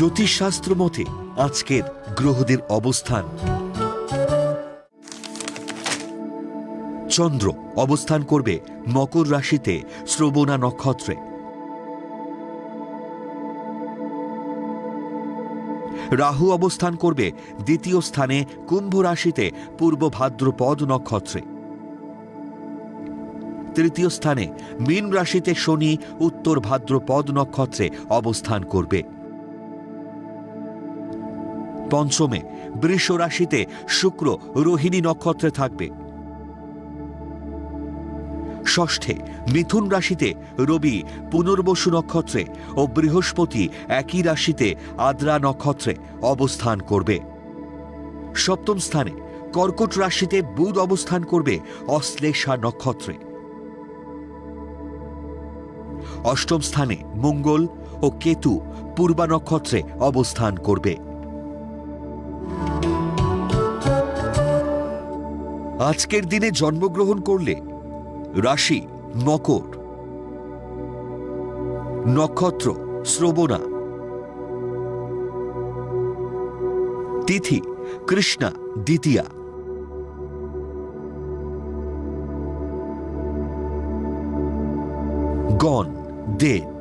জ্যোতিষশাস্ত্র মতে আজকের গ্রহদের অবস্থান। চন্দ্র অবস্থান করবে মকর রাশিতে শ্রবণা নক্ষত্রে। রাহু অবস্থান করবে দ্বিতীয় স্থানে কুম্ভ রাশিতে পূর্ব ভাদ্রপদ নক্ষত্রে। তৃতীয় স্থানে মীন রাশিতে শনি, উত্তর ভাদ্রপদ নক্ষত্রে অবস্থান করবে। পঞ্চমে বৃষ শুক্র রোহিণী নক্ষত্রে থাকবে। ষষ্ঠে মিথুন রাশিতে রবি পুনর্বসু নক্ষত্রে ও বৃহস্পতি একই রাশিতে আদ্রা নক্ষত্রে অবস্থান করবে। সপ্তম স্থানে কর্কট রাশিতে বুধ অবস্থান করবে অশ্লেষা নক্ষত্রে। অষ্টম স্থানে মঙ্গল ও কেতু পূর্বা নক্ষত্রে অবস্থান করবে। আজকের দিনে জন্মগ্রহণ করলে রাশি মকর নক্ষত্র শ্রবণা তিথি কৃষ্ণা দ্বিতীয়া। গণ দেব